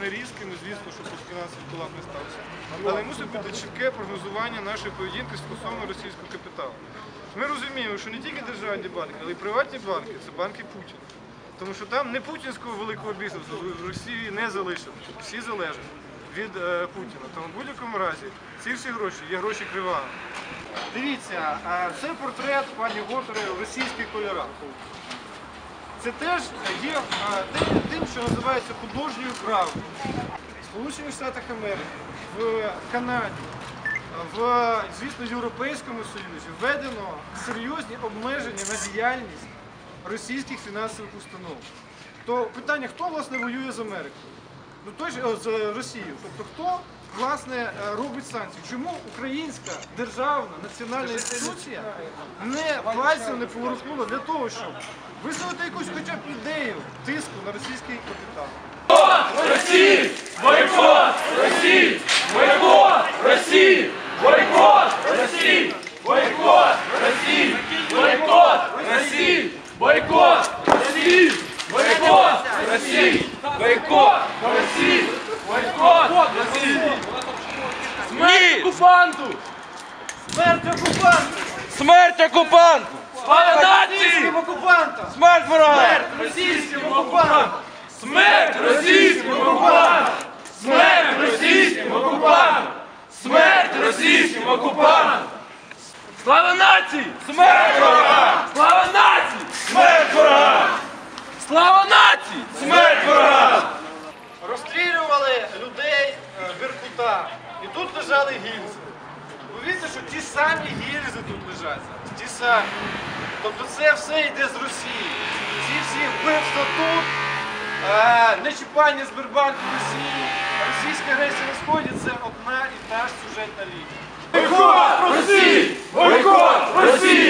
не різке, не звісно, що тут фінансовий не стався. Але мусить бути чітке прогнозування нашої поведінки стосовно російського капіталу. Ми розуміємо, що не тільки державні банки, але й приватні банки це банки Путіна. Тому що там не путінського великого бізнесу в Росії не залишилось. Всі залежать від е, Путіна. Тому в будь-якому разі ці всі гроші є гроші Кривана. Дивіться, це портрет пані Готори в російських кольорах. Це теж є а, тим, що називається художньою правдою. В Сполучених Штатах Америки, в Канаді, в, звісно, Європейському Союзі введено серйозні обмеження на діяльність російських фінансових установ. То питання, хто власне воює з Америкою? Ну той же о, з Росією. Тобто хто власне е, робить санкції? Чому українська державна національна інституція не пальцем не поворухнула для того, щоб висловити якусь хоча б ідею тиску на російський капітал? России! Бойкот! России! Бойкот! России! Бойкот! России! Бойкот! России! Бойкот! России! Бойкот! России! России! Бойкот! России! Бойкот! России! Смерть оккупанту! Смерть окупанту! Смерть окупанту! Слава нації! Російським окупантам! Смерть ворога! Російським окупантам! Смерть російським окупантам! Смерть російським окупантам! Смерть російським окупантам! Слава нації! Смерть ворогам! Слава нації! Смерть ворогам! Слава нації! Смерть ворогам! Розстрілювали людей е, Беркута. І тут лежали гільзи. Повірте, що ті самі гільзи тут лежать. Ті самі. Тобто це все йде з Росії. Ці всі вбивства тут, е, нечіпання Сбербанку Росії, російська агресія на Сході це одна і та ж сюжетна лінія. Бойкот Росії! Бойкот Росії!